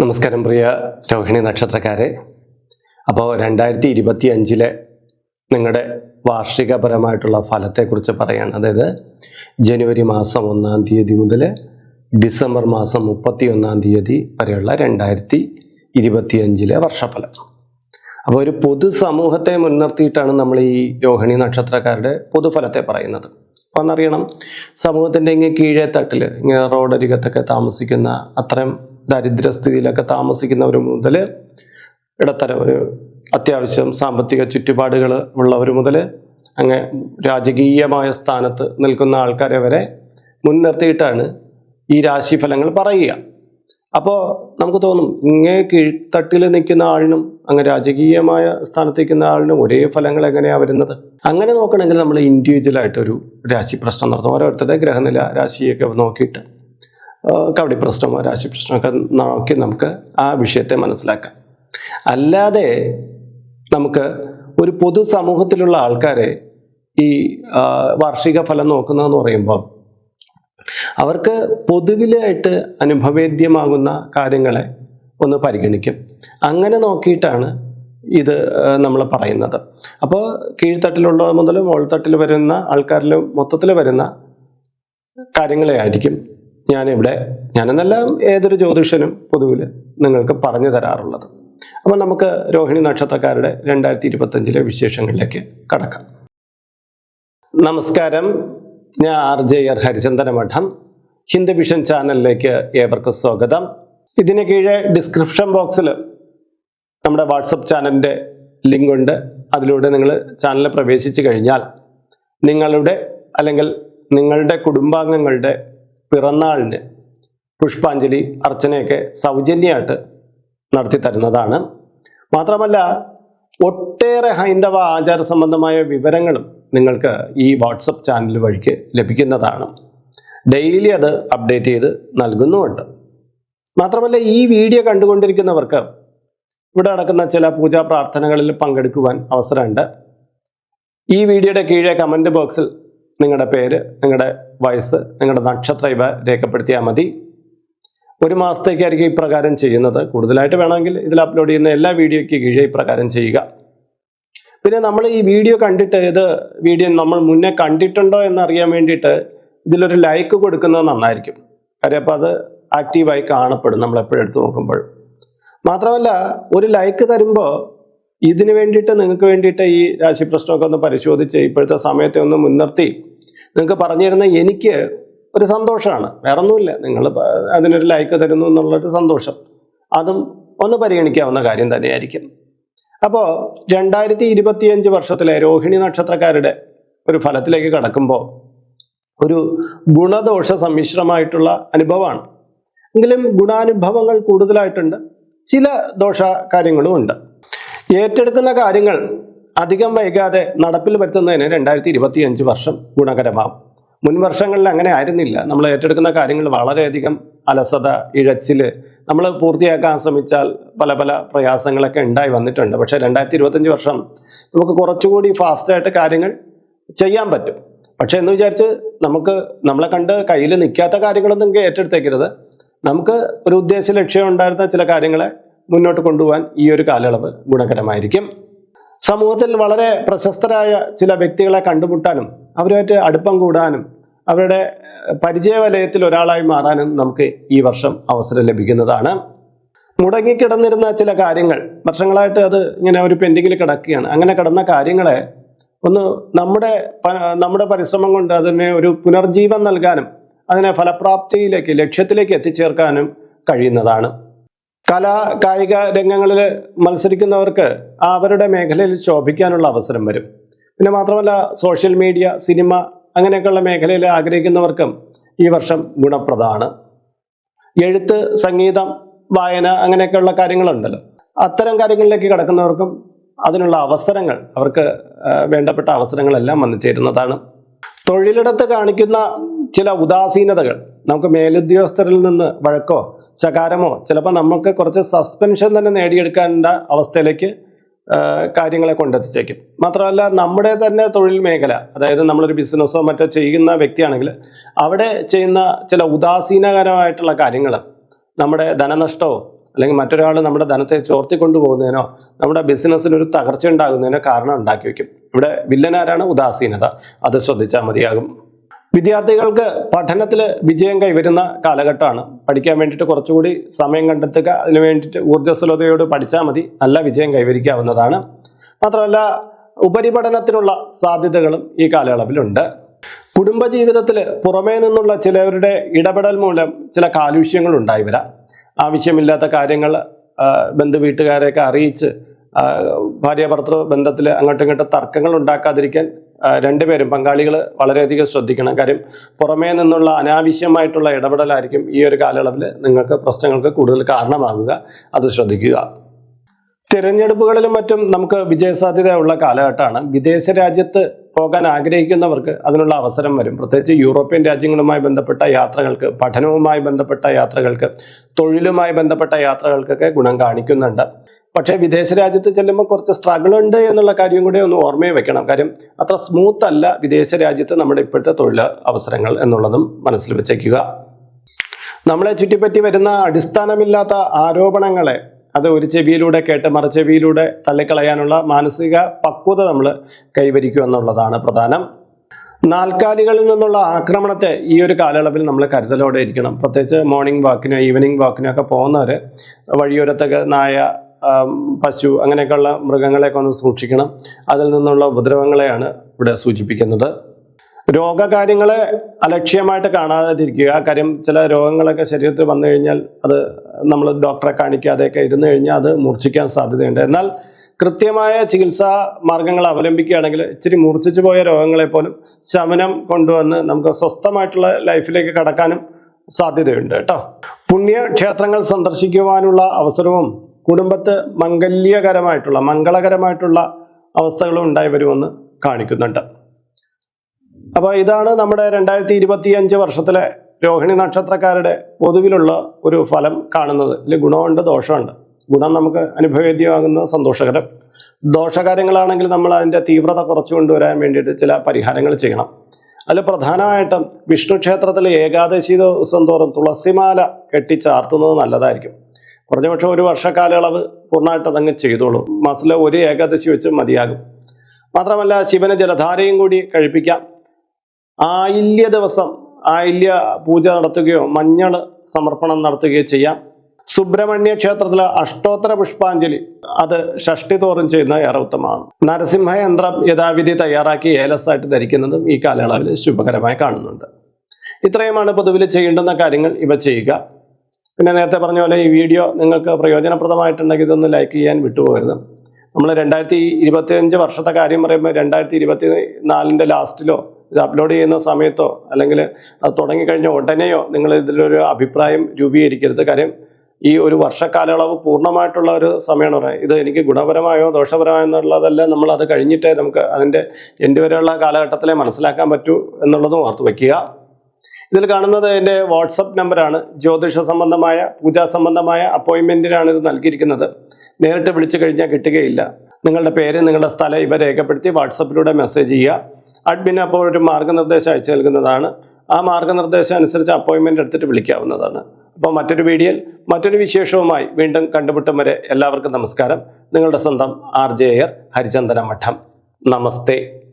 നമസ്കാരം പ്രിയ രോഹിണി നക്ഷത്രക്കാരെ. അപ്പോൾ രണ്ടായിരത്തി ഇരുപത്തി അഞ്ചിലെ നിങ്ങളുടെ വാർഷികപരമായിട്ടുള്ള ഫലത്തെക്കുറിച്ച് പറയാണ്. അതായത് ജനുവരി മാസം ഒന്നാം തീയതി മുതൽ ഡിസംബർ മാസം മുപ്പത്തി ഒന്നാം തീയതി വരെയുള്ള രണ്ടായിരത്തി ഇരുപത്തി അഞ്ചിലെ വർഷഫലം. അപ്പോൾ ഒരു പൊതു സമൂഹത്തെ മുൻനിർത്തിയിട്ടാണ് നമ്മൾ ഈ രോഹിണി നക്ഷത്രക്കാരുടെ പൊതുഫലത്തെ പറയുന്നത്. അപ്പോൾ എന്നറിയണം സമൂഹത്തിന്റെ ഇങ്ങനെ കീഴേ തട്ടിൽ ഇങ്ങനെ റോഡരികത്തൊക്കെ താമസിക്കുന്ന അത്രയും ദരിദ്രസ്ഥിതിയിലൊക്കെ താമസിക്കുന്നവർ മുതൽ ഇടത്തരം ഒരു അത്യാവശ്യം സാമ്പത്തിക ചുറ്റുപാടുകൾ ഉള്ളവർ മുതൽ അങ്ങ് രാജകീയമായ സ്ഥാനത്ത് നിൽക്കുന്ന ആൾക്കാരെ വരെ മുൻനിർത്തിയിട്ടാണ് ഈ രാശിഫലങ്ങൾ പറയുക. അപ്പോൾ നമുക്ക് തോന്നും ഇങ്ങേ കീഴ്ത്തട്ടിൽ നിൽക്കുന്ന ആളിനും അങ്ങ് രാജകീയമായ സ്ഥാനത്ത് നിൽക്കുന്ന ആളിനും ഒരേ ഫലങ്ങൾ എങ്ങനെയാണ് വരുന്നത്? അങ്ങനെ നോക്കണമെങ്കിൽ നമ്മൾ ഇൻഡിവിജ്വലായിട്ടൊരു രാശി പ്രശ്നം നടത്തും. ഓരോരുത്തരുടെ ഗ്രഹനില രാശിയൊക്കെ നോക്കിയിട്ട്. കവടി പ്രശ്നമോ രാശി പ്രശ്നമൊക്കെ നോക്കി നമുക്ക് ആ വിഷയത്തെ മനസ്സിലാക്കാം. അല്ലാതെ നമുക്ക് ഒരു പൊതു സമൂഹത്തിലുള്ള ആൾക്കാരെ ഈ വാർഷിക ഫലം നോക്കുന്നതെന്ന് പറയുമ്പോൾ അവർക്ക് പൊതുവിലായിട്ട് അനുഭവേദ്യമാകുന്ന കാര്യങ്ങളെ ഒന്ന് പരിഗണിക്കും. അങ്ങനെ നോക്കിയിട്ടാണ് ഇത് നമ്മൾ പറയുന്നത്. അപ്പോൾ കീഴ്ത്തട്ടിലുള്ള മുതൽ മുകൾത്തട്ടിൽ വരുന്ന ആൾക്കാരിൽ മൊത്തത്തിൽ വരുന്ന കാര്യങ്ങളെ ആയിരിക്കും ഞാനിവിടെ ഞാനെന്നല്ല ഏതൊരു ജ്യോതിഷനും പൊതുവിൽ നിങ്ങൾക്ക് പറഞ്ഞു തരാറുള്ളത്. അപ്പോൾ നമുക്ക് രോഹിണി നക്ഷത്രക്കാരുടെ രണ്ടായിരത്തി ഇരുപത്തഞ്ചിലെ വിശേഷങ്ങളിലേക്ക് കടക്കാം. നമസ്കാരം. ഞാൻ ആർ ജെ ആർ ഹരിചന്ദന മഠം. ഹിന്ദു വിഷൻ ചാനലിലേക്ക് ഏവർക്കും സ്വാഗതം. ഇതിന് കീഴെ ഡിസ്ക്രിപ്ഷൻ ബോക്സിൽ നമ്മുടെ വാട്സപ്പ് ചാനലിന്റെ ലിങ്ക് ഉണ്ട്. അതിലൂടെ നിങ്ങൾ ചാനലിൽ പ്രവേശിച്ചു കഴിഞ്ഞാൽ നിങ്ങളുടെ അല്ലെങ്കിൽ നിങ്ങളുടെ കുടുംബാംഗങ്ങളുടെ പിറന്നാളിന് പുഷ്പാഞ്ജലി അർച്ചനയൊക്കെ സൗജന്യമായിട്ട് നടത്തി തരുന്നതാണ്. മാത്രമല്ല ഒട്ടേറെ ഹൈന്ദവ ആചാര സംബന്ധമായ വിവരങ്ങളും നിങ്ങൾക്ക് ഈ വാട്സപ്പ് ചാനൽ വഴിക്ക് ലഭിക്കുന്നതാണ്. ഡെയിലി അത് അപ്ഡേറ്റ് ചെയ്ത് നൽകുന്നുമുണ്ട്. മാത്രമല്ല ഈ വീഡിയോ കണ്ടുകൊണ്ടിരിക്കുന്നവർക്ക് ഇവിടെ നടക്കുന്ന ചില പൂജാ പ്രാർത്ഥനകളിൽ പങ്കെടുക്കുവാൻ അവസരമുണ്ട്. ഈ വീഡിയോയുടെ കീഴെ കമന്റ് ബോക്സിൽ നിങ്ങളുടെ പേര് നിങ്ങളുടെ വയസ്സ് നിങ്ങളുടെ നക്ഷത്രം ഇവ രേഖപ്പെടുത്തിയാൽ മതി. ഒരു മാസത്തേക്കായിരിക്കും ഇപ്രകാരം ചെയ്യുന്നത്. കൂടുതലായിട്ട് വേണമെങ്കിൽ ഇതിൽ അപ്ലോഡ് ചെയ്യുന്ന എല്ലാ വീഡിയോയ്ക്ക് കീഴേ ഇപ്രകാരം ചെയ്യുക. പിന്നെ നമ്മൾ ഈ വീഡിയോ കണ്ടിട്ട് ഇത് വീഡിയോ നമ്മൾ മുന്നേ കണ്ടിട്ടുണ്ടോ എന്നറിയാൻ വേണ്ടിയിട്ട് ഇതിലൊരു ലൈക്ക് കൊടുക്കുന്നത് നന്നായിരിക്കും. കാര്യം അപ്പോൾ അത് ആക്റ്റീവായി കാണപ്പെടും നമ്മൾ എപ്പോഴും എടുത്തു നോക്കുമ്പോൾ. മാത്രമല്ല ഒരു ലൈക്ക് തരുമ്പോൾ ഇതിന് വേണ്ടിയിട്ട് നിങ്ങൾക്ക് വേണ്ടിയിട്ട് ഈ രാശി പ്രശ്നമൊക്കെ ഒന്ന് പരിശോധിച്ച് ഇപ്പോഴത്തെ സമയത്തെ ഒന്ന് മുൻനിർത്തി നിങ്ങൾക്ക് പറഞ്ഞു തരുന്ന എനിക്ക് ഒരു സന്തോഷമാണ്. വേറെ ഒന്നുമില്ല നിങ്ങൾ അതിനൊരു ലൈക്ക് തരുന്നു എന്നുള്ളൊരു സന്തോഷം. അതും ഒന്ന് പരിഗണിക്കാവുന്ന കാര്യം തന്നെയായിരിക്കും. അപ്പോൾ രണ്ടായിരത്തി ഇരുപത്തിയഞ്ച് വർഷത്തിലെ രോഹിണി നക്ഷത്രക്കാരുടെ ഒരു ഫലത്തിലേക്ക് കടക്കുമ്പോൾ ഒരു ഗുണദോഷ സമ്മിശ്രമായിട്ടുള്ള അനുഭവമാണ്. എങ്കിലും ഗുണാനുഭവങ്ങൾ കൂടുതലായിട്ടുണ്ട്. ചില ദോഷ കാര്യങ്ങളും ഉണ്ട്. ഏറ്റെടുക്കുന്ന കാര്യങ്ങൾ അധികം വൈകാതെ നടപ്പിൽ വരുത്തുന്നതിന് രണ്ടായിരത്തി ഇരുപത്തിയഞ്ച് വർഷം ഗുണകരമാവും. മുൻ വർഷങ്ങളിൽ അങ്ങനെ ആയിരുന്നില്ല. നമ്മൾ ഏറ്റെടുക്കുന്ന കാര്യങ്ങൾ വളരെയധികം അലസത ഇഴച്ചിൽ നമ്മൾ പൂർത്തിയാക്കാൻ ശ്രമിച്ചാൽ പല പല പ്രയാസങ്ങളൊക്കെ ഉണ്ടായി വന്നിട്ടുണ്ട്. പക്ഷേ രണ്ടായിരത്തി ഇരുപത്തഞ്ച് വർഷം നമുക്ക് കുറച്ചുകൂടി ഫാസ്റ്റായിട്ട് കാര്യങ്ങൾ ചെയ്യാൻ പറ്റും. പക്ഷേ എന്ന് വിചാരിച്ച് നമുക്ക് നമ്മളെ കണ്ട് കയ്യിൽ നിൽക്കാത്ത കാര്യങ്ങളൊന്നും ഏറ്റെടുത്തേക്കരുത്. നമുക്ക് ഒരു ഉദ്ദേശ ലക്ഷ്യം ഉണ്ടായിരുന്ന ചില കാര്യങ്ങളെ മുന്നോട്ട് കൊണ്ടുപോകാൻ ഈ ഒരു കാലയളവ് ഗുണകരമായിരിക്കും. സമൂഹത്തിൽ വളരെ പ്രശസ്തരായ ചില വ്യക്തികളെ കണ്ടുമുട്ടാനും അവരുമായിട്ട് അടുപ്പം കൂടാനും അവരുടെ പരിചയവലയത്തിൽ ഒരാളായി മാറാനും നമുക്ക് ഈ വർഷം അവസരം ലഭിക്കുന്നതാണ്. മുടങ്ങിക്കിടന്നിരുന്ന ചില കാര്യങ്ങൾ വർഷങ്ങളായിട്ട് അത് ഇങ്ങനെ ഒരു പെൻഡിങ്ങിൽ കിടക്കുകയാണ്. അങ്ങനെ കിടന്ന കാര്യങ്ങളെ ഒന്ന് നമ്മുടെ നമ്മുടെ പരിശ്രമം കൊണ്ട് അതിനെ ഒരു പുനർജീവൻ നൽകാനും അതിനെ ഫലപ്രാപ്തിയിലേക്ക് ലക്ഷ്യത്തിലേക്ക് എത്തിച്ചേർക്കാനും കഴിയുന്നതാണ്. കലാ കായിക രംഗങ്ങളിൽ മത്സരിക്കുന്നവർക്ക് അവരുടെ മേഖലയിൽ ശോഭിക്കാനുള്ള അവസരം വരും. പിന്നെ മാത്രമല്ല സോഷ്യൽ മീഡിയ സിനിമ അങ്ങനെയൊക്കെയുള്ള മേഖലയിൽ ആഗ്രഹിക്കുന്നവർക്കും ഈ വർഷം ഗുണപ്രദമാണ്. എഴുത്ത് സംഗീതം വായന അങ്ങനെയൊക്കെയുള്ള കാര്യങ്ങളുണ്ടല്ലോ. അത്തരം കാര്യങ്ങളിലേക്ക് കടക്കുന്നവർക്കും അതിനുള്ള അവസരങ്ങൾ അവർക്ക് വേണ്ടപ്പെട്ട അവസരങ്ങളെല്ലാം വന്നു ചേരുന്നതാണ്. തൊഴിലിടത്ത് കാണിക്കുന്ന ചില ഉദാസീനതകൾ നമുക്ക് മേലുദ്യോഗസ്ഥരിൽ നിന്ന് വഴക്കോ ശകാരമോ ചിലപ്പോൾ നമുക്ക് കുറച്ച് സസ്പെൻഷൻ തന്നെ നേടിയെടുക്കേണ്ട അവസ്ഥയിലേക്ക് കാര്യങ്ങളെ കൊണ്ടെത്തിച്ചേക്കും. മാത്രമല്ല നമ്മുടെ തന്നെ തൊഴിൽ മേഖല അതായത് നമ്മളൊരു ബിസിനസ്സോ മറ്റോ ചെയ്യുന്ന വ്യക്തിയാണെങ്കിൽ അവിടെ ചെയ്യുന്ന ചില ഉദാസീനകരമായിട്ടുള്ള കാര്യങ്ങൾ നമ്മുടെ ധനനഷ്ടമോ അല്ലെങ്കിൽ മറ്റൊരാൾ നമ്മുടെ ധനത്തെ ചോർത്തി പോകുന്നതിനോ നമ്മുടെ ബിസിനസ്സിനൊരു തകർച്ച ഉണ്ടാകുന്നതിനോ കാരണം ഉണ്ടാക്കി വയ്ക്കും. ഇവിടെ വില്ലനാരാണ് ഉദാസീനത. അത് ശ്രദ്ധിച്ചാൽ മതിയാകും. വിദ്യാർത്ഥികൾക്ക് പഠനത്തിൽ വിജയം കൈവരുന്ന കാലഘട്ടമാണ്. പഠിക്കാൻ വേണ്ടിയിട്ട് കുറച്ചുകൂടി സമയം കണ്ടെത്തുക അതിന് വേണ്ടിയിട്ട് ഊർജസ്വലതയോട് പഠിച്ചാൽ മതി. നല്ല വിജയം കൈവരിക്കാവുന്നതാണ്. മാത്രമല്ല ഉപരിപഠനത്തിനുള്ള സാധ്യതകളും ഈ കാലയളവിലുണ്ട്. കുടുംബജീവിതത്തിൽ പുറമേ നിന്നുള്ള ചിലവരുടെ ഇടപെടൽ മൂലം ചില കാലുഷ്യങ്ങൾ ഉണ്ടായി വരാം. ആവശ്യമില്ലാത്ത കാര്യങ്ങൾ ബന്ധു വീട്ടുകാരെയൊക്കെ അറിയിച്ച് ഭാര്യ ഭർത്തൃ ബന്ധത്തിൽ അങ്ങോട്ടും ഇങ്ങോട്ടും തർക്കങ്ങൾ ഉണ്ടാക്കാതിരിക്കാൻ രണ്ടുപേരും പങ്കാളികൾ വളരെയധികം ശ്രദ്ധിക്കണം. കാര്യം പുറമേ നിന്നുള്ള അനാവശ്യമായിട്ടുള്ള ഇടപെടലായിരിക്കും ഈ ഒരു കാലയളവിൽ നിങ്ങൾക്ക് പ്രശ്നങ്ങൾക്ക് കൂടുതൽ കാരണമാകുക. അത് ശ്രദ്ധിക്കുക. തിരഞ്ഞെടുപ്പുകളിലും മറ്റും നമുക്ക് വിജയസാധ്യതയുള്ള കാലഘട്ടമാണ്. വിദേശ രാജ്യത്ത് പോകാൻ ആഗ്രഹിക്കുന്നവർക്ക് അതിനുള്ള അവസരം വരും. പ്രത്യേകിച്ച് യൂറോപ്യൻ രാജ്യങ്ങളുമായി ബന്ധപ്പെട്ട യാത്രകൾക്ക് പഠനവുമായി ബന്ധപ്പെട്ട യാത്രകൾക്ക് തൊഴിലുമായി ബന്ധപ്പെട്ട യാത്രകൾക്കൊക്കെ ഗുണം കാണിക്കുന്നുണ്ട്. പക്ഷേ വിദേശ രാജ്യത്ത് ചെല്ലുമ്പോൾ കുറച്ച് സ്ട്രഗിൾ ഉണ്ട് എന്നുള്ള കാര്യം കൂടി ഒന്ന് ഓർമ്മയിൽ വെക്കണം. കാര്യം അത്ര സ്മൂത്ത് അല്ല വിദേശ രാജ്യത്ത് നമ്മുടെ ഇപ്പോഴത്തെ തൊഴിൽ അവസരങ്ങൾ എന്നുള്ളതും മനസ്സിൽ വെച്ചേക്കുക. നമ്മളെ ചുറ്റിപ്പറ്റി വരുന്ന അടിസ്ഥാനമില്ലാത്ത ആരോപണങ്ങളെ അത് ഒരു ചെവിയിലൂടെ കേട്ട് മറച്ചെവിയിലൂടെ തള്ളിക്കളയാനുള്ള മാനസിക പക്വത നമ്മൾ കൈവരിക്കുക എന്നുള്ളതാണ് പ്രധാനം. നാൽക്കാലികളിൽ നിന്നുള്ള ആക്രമണത്തെ ഈ ഒരു കാലയളവിൽ നമ്മൾ കരുതലോടെ ഇരിക്കണം. പ്രത്യേകിച്ച് മോർണിംഗ് വാക്കിനോ ഈവനിങ് വാക്കിനോ ഒക്കെ പോകുന്നവർ വഴിയോരത്തൊക്കെ നായ പശു അങ്ങനെയൊക്കെയുള്ള മൃഗങ്ങളെയൊക്കെ ഒന്ന് സൂക്ഷിക്കണം. അതിൽ നിന്നുള്ള ഉപദ്രവങ്ങളെയാണ് ഇവിടെ സൂചിപ്പിക്കുന്നത്. രോഗകാര്യങ്ങളെ അലക്ഷ്യമായിട്ട് കാണാതിരിക്കുക. കാര്യം ചില രോഗങ്ങളൊക്കെ ശരീരത്തിൽ വന്നു കഴിഞ്ഞാൽ അത് നമ്മൾ ഡോക്ടറെ കാണിക്കാതെയൊക്കെ ഇരുന്നു കഴിഞ്ഞാൽ അത് മൂർച്ഛിക്കാൻ സാധ്യതയുണ്ട്. എന്നാൽ കൃത്യമായ ചികിത്സാ മാർഗങ്ങൾ അവലംബിക്കുകയാണെങ്കിൽ ഇച്ചിരി മൂർച്ഛിച്ചു പോയ രോഗങ്ങളെ പോലും ശമനം കൊണ്ടുവന്ന് നമുക്ക് സ്വസ്ഥമായിട്ടുള്ള ലൈഫിലേക്ക് കടക്കാനും സാധ്യതയുണ്ട് കേട്ടോ. പുണ്യക്ഷേത്രങ്ങൾ സന്ദർശിക്കുവാനുള്ള അവസരവും കുടുംബത്ത് മംഗല്യകരമായിട്ടുള്ള മംഗളകരമായിട്ടുള്ള അവസ്ഥകളും ഉണ്ടായി വരുമെന്ന് കാണിക്കുന്നുണ്ട്. അപ്പോൾ ഇതാണ് നമ്മുടെ രണ്ടായിരത്തി ഇരുപത്തി അഞ്ച് വർഷത്തിലെ രോഹിണി നക്ഷത്രക്കാരുടെ പൊതുവിലുള്ള ഒരു ഫലം കാണുന്നത്. ഇതിൽ ഗുണമുണ്ട് ദോഷമുണ്ട്. ഗുണം നമുക്ക് അനുഭവേദ്യമാകുന്നത് സന്തോഷകരം. ദോഷകാര്യങ്ങളാണെങ്കിൽ നമ്മൾ അതിന്റെ തീവ്രത കുറച്ചു കൊണ്ടുവരാൻ വേണ്ടിയിട്ട് ചില പരിഹാരങ്ങൾ ചെയ്യണം. അതിൽ പ്രധാനമായിട്ടും വിഷ്ണു ക്ഷേത്രത്തിൽ ഏകാദശി ദിവസം തോറും തുളസിമാല കെട്ടിച്ചാർത്തുന്നത് നല്ലതായിരിക്കും. കുറഞ്ഞപക്ഷം ഒരു വർഷക്കാലയളവ് പൂർണമായിട്ട് അതങ്ങ് ചെയ്തോളൂ. മാസത്തിലെ ഒരു ഏകാദശി വെച്ച് മതിയാകും. മാത്രമല്ല ശിവന് ജലധാരയും കൂടി കഴിപ്പിക്കാം. ആയില്യ ദിവസം ആയില്യ പൂജ നടത്തുകയോ മഞ്ഞൾ സമർപ്പണം നടത്തുകയോ ചെയ്യാം. സുബ്രഹ്മണ്യ ക്ഷേത്രത്തിലെ അഷ്ടോത്തര പുഷ്പാഞ്ജലി അത് ഷഷ്ടി തോറും ചെയ്യുന്ന ഏറെ ഉത്തമമാണ്. നരസിംഹ യന്ത്രം യഥാവിധി തയ്യാറാക്കി ഏലസായിട്ട് ധരിക്കുന്നതും ഈ കാലയളവിൽ ശുഭകരമായി കാണുന്നുണ്ട്. ഇത്രയുമാണ് പൊതുവിൽ ചെയ്യേണ്ടുന്ന കാര്യങ്ങൾ ഇവ ചെയ്യുക. പിന്നെ നേരത്തെ പറഞ്ഞ പോലെ ഈ വീഡിയോ നിങ്ങൾക്ക് പ്രയോജനപ്രദമായിട്ടുണ്ടെങ്കിൽ ഇതൊന്ന് ലൈക്ക് ചെയ്യാൻ വിട്ടുപോകരുത്. നമ്മൾ രണ്ടായിരത്തി ഇരുപത്തി അഞ്ച് വർഷത്തെ കാര്യം പറയുമ്പോൾ രണ്ടായിരത്തി ഇരുപത്തി നാലിന്റെ ലാസ്റ്റിലോ ഇത് അപ്ലോഡ് ചെയ്യുന്ന സമയത്തോ അല്ലെങ്കിൽ അത് തുടങ്ങിക്കഴിഞ്ഞ ഉടനെയോ നിങ്ങൾ ഇതിലൊരു അഭിപ്രായം രൂപീകരിക്കരുത്. കാര്യം ഈ ഒരു വർഷക്കാലയളവ് പൂർണമായിട്ടുള്ള ഒരു സമയമാണ് പറയുന്നത് ഇത് എനിക്ക് ഗുണപരമായോ ദോഷപരമായോ എന്നുള്ളതല്ല. നമ്മൾ അത് കഴിഞ്ഞിട്ടേ നമുക്ക് അതിന്റെ എന്റെ വരെയുള്ള കാലഘട്ടത്തിലെ മനസ്സിലാക്കാൻ പറ്റൂ എന്നുള്ളതും ഓർത്ത് വയ്ക്കുക ഇതിൽ കാണുന്നത് എന്റെ വാട്സപ്പ് നമ്പറാണ്. ജ്യോതിഷ സംബന്ധമായ പൂജാ സംബന്ധമായ അപ്പോയിൻമെന്റിനാണ് ഇത് നൽകിയിരിക്കുന്നത്. നേരിട്ട് വിളിച്ചു കഴിഞ്ഞാൽ കിട്ടുകയില്ല. നിങ്ങളുടെ പേര് നിങ്ങളുടെ സ്ഥലം ഇവ രേഖപ്പെടുത്തി വാട്സപ്പിലൂടെ മെസ്സേജ് ചെയ്യുക. അഡ്മിൻ അപ്പോൾ ഒരു മാർഗനിർദ്ദേശം അയച്ചു നൽകുന്നതാണ്. ആ മാർഗനിർദ്ദേശം അനുസരിച്ച് അപ്പോയിൻമെന്റ് എടുത്തിട്ട് വിളിക്കാവുന്നതാണ്. അപ്പോൾ മറ്റൊരു വീഡിയോയിൽ മറ്റൊരു വിശേഷവുമായി വീണ്ടും കണ്ടുമുട്ടും വരെ എല്ലാവർക്കും നമസ്കാരം. നിങ്ങളുടെ സ്വന്തം ആർ ജെ എയർ ഹരിചന്ദന മഠം. നമസ്തേ.